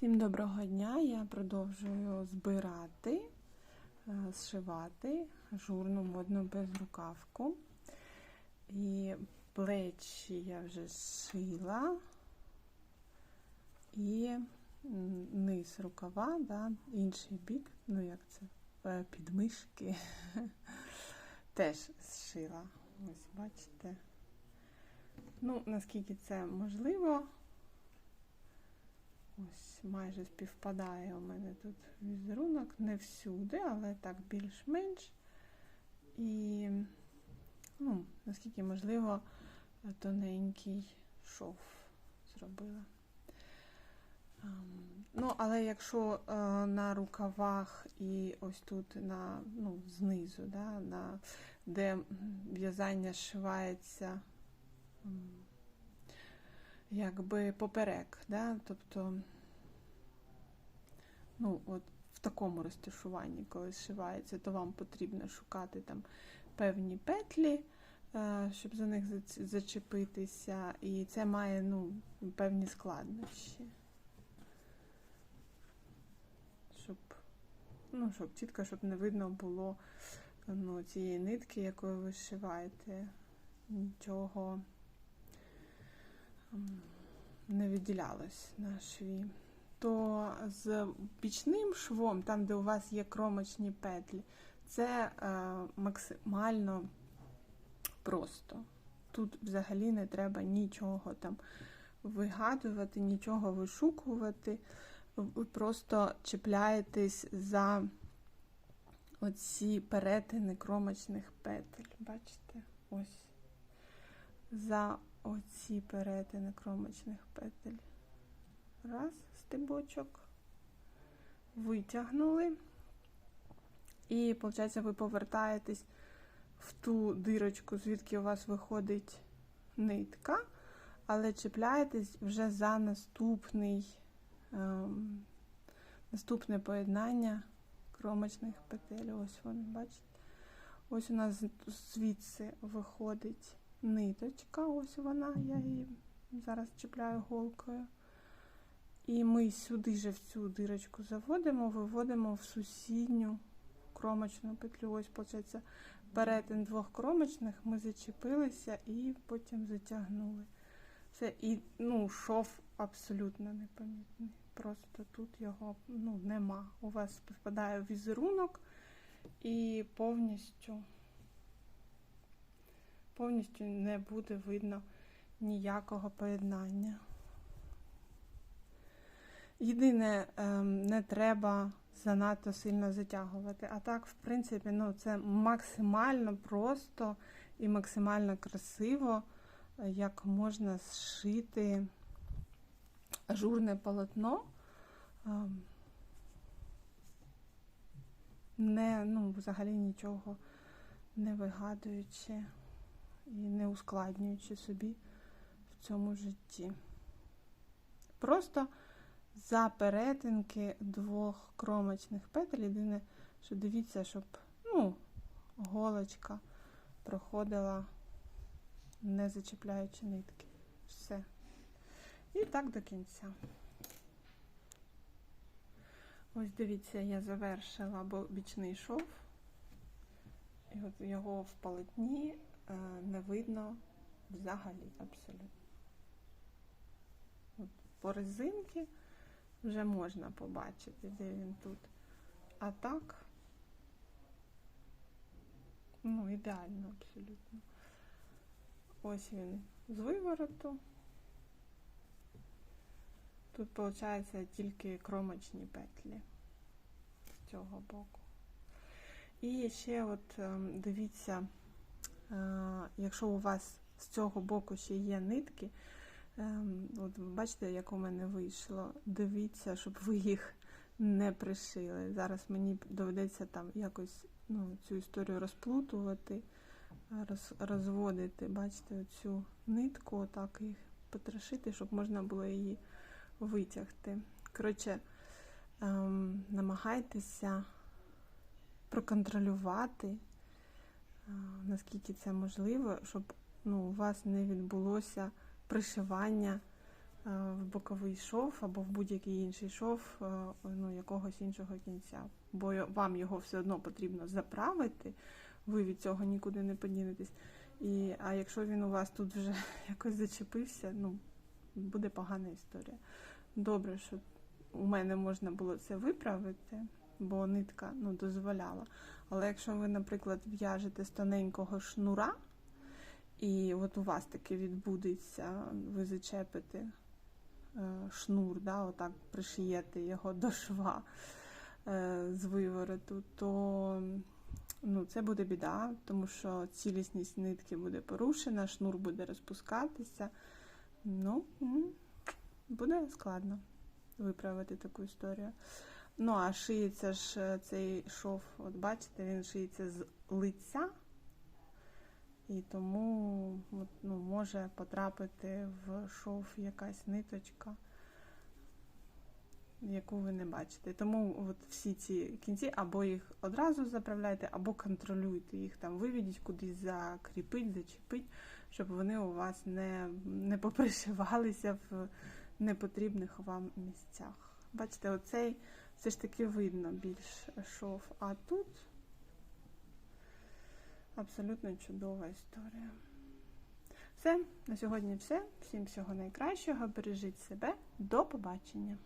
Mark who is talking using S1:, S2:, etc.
S1: Всім доброго дня! Я продовжую збирати, е, зшивати журну модну безрукавку. І плечі я вже зшила, і низ рукава, да, інший бік, ну як це, е, підмишки теж зшила. Ось бачите. Ну, наскільки це можливо. Ось майже співпадає у мене тут візерунок, не всюди, але так більш-менш. І, ну, наскільки можливо, тоненький шов зробила. Ну, але якщо е, на рукавах і ось тут на, ну, знизу, да, на, де в'язання зшивається м, якби поперек, да? тобто, ну, от в такому розташуванні, коли зшивається, то вам потрібно шукати там певні петлі, е, щоб за них зачепитися, і це має ну, певні складнощі. Щоб, ну, щоб чітко, щоб не видно було ну, цієї нитки, якою ви зшиваєте, нічого не виділялось на шві. То з бічним швом, там, де у вас є кромочні петлі, це е, максимально просто. Тут взагалі не треба нічого там вигадувати, нічого вишукувати. Ви просто чіпляєтесь за оці перетини кромочних петель. Бачите? Ось. За оці перетини кромочних петель. Раз, стебочок. Витягнули. І, виходить, ви повертаєтесь в ту дирочку, звідки у вас виходить нитка, але чіпляєтесь вже за наступний, ем, наступне поєднання кромочних петель. Ось вони, бачите? Ось у нас звідси виходить ниточка, ось вона, я її зараз чіпляю голкою. І ми сюди же в цю дирочку заводимо, виводимо в сусідню кромочну петлю. Ось, виходить, перетин двох кромочних ми зачепилися і потім затягнули. Все, і ну, шов абсолютно непомітний. Просто тут його ну, нема. У вас співпадає візерунок і повністю, повністю не буде видно ніякого поєднання. Єдине, ем, не треба занадто сильно затягувати. А так, в принципі, ну, це максимально просто і максимально красиво, як можна зшити ажурне полотно, ем, не, ну, взагалі нічого не вигадуючи і не ускладнюючи собі в цьому житті. Просто за перетинки двох кромочних петель. Єдине, що дивіться, щоб ну, голочка проходила, не зачіпляючи нитки. Все. І так до кінця. Ось дивіться, я завершила бічний шов. І от його в полотні не видно взагалі абсолютно. От по резинці вже можна побачити, де він тут. А так, ну, ідеально абсолютно. Ось він з вивороту. Тут, виходить, тільки кромочні петлі з цього боку. І ще от ем, дивіться, е, якщо у вас з цього боку ще є нитки, Ем, От бачите, як у мене вийшло. Дивіться, щоб ви їх не пришили. Зараз мені доведеться там якось ну, цю історію розплутувати, роз, розводити, бачите, цю нитку, отак їх потрошити, щоб можна було її витягти. Коротше, ем, намагайтеся проконтролювати, е, наскільки це можливо, щоб ну, у вас не відбулося пришивання в боковий шов або в будь-який інший шов ну, якогось іншого кінця. Бо вам його все одно потрібно заправити, ви від цього нікуди не подінетесь. І, а якщо він у вас тут вже якось зачепився, ну, буде погана історія. Добре, що у мене можна було це виправити, бо нитка ну, дозволяла. Але якщо ви, наприклад, в'яжете з тоненького шнура, і от у вас таке відбудеться, ви зачепите е, шнур, да, отак пришиєте його до шва е, з вивороту, то ну, це буде біда, тому що цілісність нитки буде порушена, шнур буде розпускатися. Ну, буде складно виправити таку історію. Ну, а шиється ж е, цей шов, от бачите, він шиється з лиця, і тому ну, може потрапити в шов якась ниточка, яку ви не бачите. Тому от всі ці кінці або їх одразу заправляйте, або контролюйте їх там, виведіть кудись закріпить, зачепить, щоб вони у вас не, не попришивалися в непотрібних вам місцях. Бачите, оцей все ж таки видно більш шов, а тут абсолютно чудова історія. Все, на сьогодні все. Всім всього найкращого. Бережіть себе. До побачення!